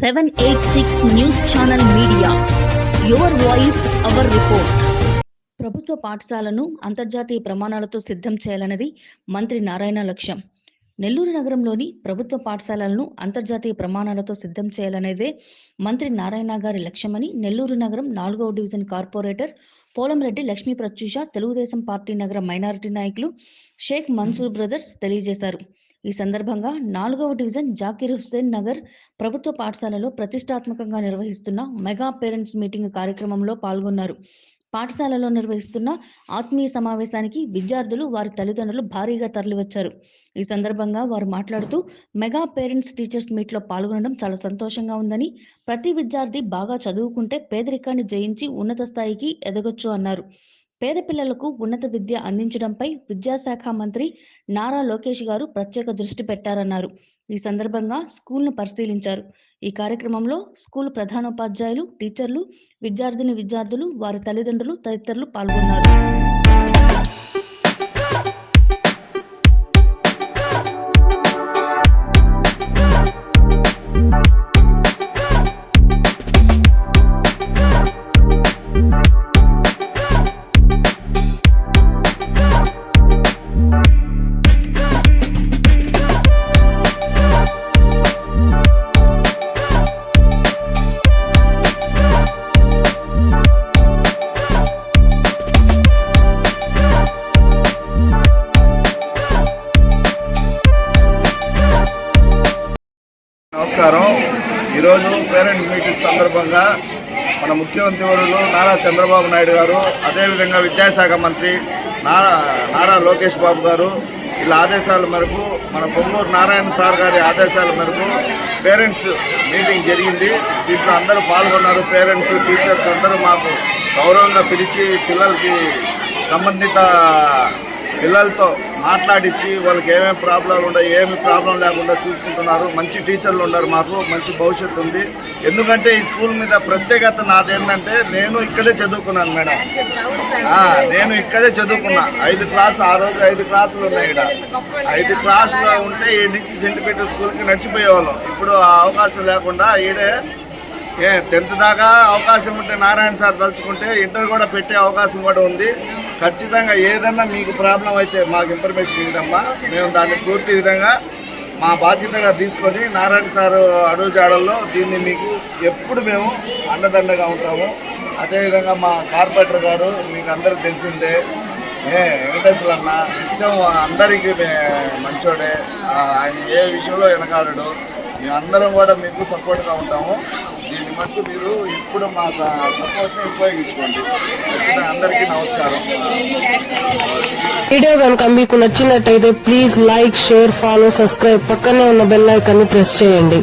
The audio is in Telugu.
Seven eight six news channel media. Your voice our report. ప్రభుత్వ పాఠశాలను అంతర్జాతీయ ప్రమాణాలతో సిద్ధం చేయాలన్నది మంత్రి నారాయణ లక్ష్యం. నెల్లూరు నగరంలోని ప్రభుత్వ పాఠశాలలను అంతర్జాతీయ ప్రమాణాలతో సిద్ధం చేయాలనేదే మంత్రి నారాయణ గారి లక్ష్యమని నెల్లూరు నగరం నాలుగవ division corporator Polamreddy Lakshmi Prathyusha Telugu Desam party నగర మైనారిటీ నాయకులు షేక్ మన్సూర్ బ్రదర్స్ తెలియజేశారు. ఈ సందర్భంగా నాలుగవ డివిజన్ జాకీర్ హుస్సేన్ నగర్ ప్రభుత్వ పాఠశాలలో ప్రతిష్టాత్మకంగా నిర్వహిస్తున్న మెగా పేరెంట్స్ మీటింగ్ కార్యక్రమంలో పాల్గొన్నారు. పాఠశాలలో నిర్వహిస్తున్న ఆత్మీయ సమావేశానికి విద్యార్థులు వారి తల్లిదండ్రులు భారీగా తరలివచ్చారు. ఈ సందర్భంగా వారు మాట్లాడుతూ మెగా పేరెంట్స్ టీచర్స్ మీట్లో పాల్గొనడం చాలా సంతోషంగా ఉందని ప్రతి విద్యార్థి బాగా చదువుకుంటే పేదరికాన్ని జయించి ఉన్నత స్థాయికి ఎదగొచ్చు అన్నారు. పేద పిల్లలకు ఉన్నత విద్య అందించడంపై విద్యాశాఖ మంత్రి నారా లోకేష్ గారు ప్రత్యేక దృష్టి పెట్టారన్నారు. ఈ సందర్భంగా స్కూల్ను పరిశీలించారు. ఈ కార్యక్రమంలో స్కూల్ ప్రధానోపాధ్యాయులు టీచర్లు విద్యార్థిని విద్యార్థులు వారి తల్లిదండ్రులు తదితరులు పాల్గొన్నారు. నమస్కారం. ఈరోజు పేరెంట్ మీటింగ్ సందర్భంగా మన ముఖ్యమంత్రి వర్యులు నారా చంద్రబాబు నాయుడు గారు అదేవిధంగా విద్యాశాఖ మంత్రి నారా నారా లోకేష్ బాబు గారు ఇలా ఆదేశాల మేరకు మన పొంగూరు నారాయణ సార్ గారి ఆదేశాల మేరకు పేరెంట్స్ మీటింగ్ జరిగింది. దీంట్లో అందరూ పాల్గొన్నారు. పేరెంట్స్ టీచర్స్ అందరూ మాకు గౌరవంగా పిలిచి పిల్లలకి సంబంధిత పిల్లలతో మాట్లాడించి వాళ్ళకి ఏమేమి ప్రాబ్లం ఉండవు ఏమి ప్రాబ్లం లేకుండా చూసుకుంటున్నారు. మంచి టీచర్లు ఉన్నారు మాకు మంచి భవిష్యత్తు ఉంది. ఎందుకంటే ఈ స్కూల్ మీద ప్రత్యేకత నాదేంటంటే నేను ఇక్కడే చదువుకున్నాను మేడం. నేను ఇక్కడే చదువుకున్నా. ఐదు క్లాస్ ఆ రోజు ఐదు క్లాసులు ఉన్నాయి ఇక్కడ ఐదు క్లాసులు ఉంటే ఈ నుంచి సెంటిమీటర్ స్కూల్కి నడిచిపోయేవాళ్ళం. ఇప్పుడు ఆ అవకాశం లేకుండా ఈడే ఏ టెన్త్ దాకా అవకాశం ఉంటే నారాయణ సార్ తలుచుకుంటే ఇంటర్ కూడా పెట్టే అవకాశం కూడా ఉంది. ఖచ్చితంగా ఏదన్నా మీకు ప్రాబ్లం అయితే మాకు ఇన్ఫర్మేషన్ ఇవ్వడమ్మా. మేము దాన్ని పూర్తి విధంగా మా బాధ్యతగా తీసుకొని నారాయణ సార్ అడుగుజాడల్లో దీన్ని మీకు ఎప్పుడు మేము అండదండగా ఉంటాము. అదేవిధంగా మా కార్పొరేటర్ గారు మీకు అందరికి తెలిసిందే ఏ వెంకటేశ్వర అన్న నిత్యం అందరికీ మే- మంచోడే ఆయన ఏ విషయంలో వెనకాడడు మేమందరం కూడా మీకు సపోర్ట్గా ఉంటాము. దీన్ని మట్టు మీరు ఇప్పుడు మా సపోర్ట్ని ఉపయోగించుకోండి. ఖచ్చితంగా అందరికీ నమస్కారం. వీడియో కనుక మీకు నచ్చినట్టయితే please like share follow subscribe పక్కనే ఉన్న బెల్ ఐకాన్ని ప్రెస్ చేయండి.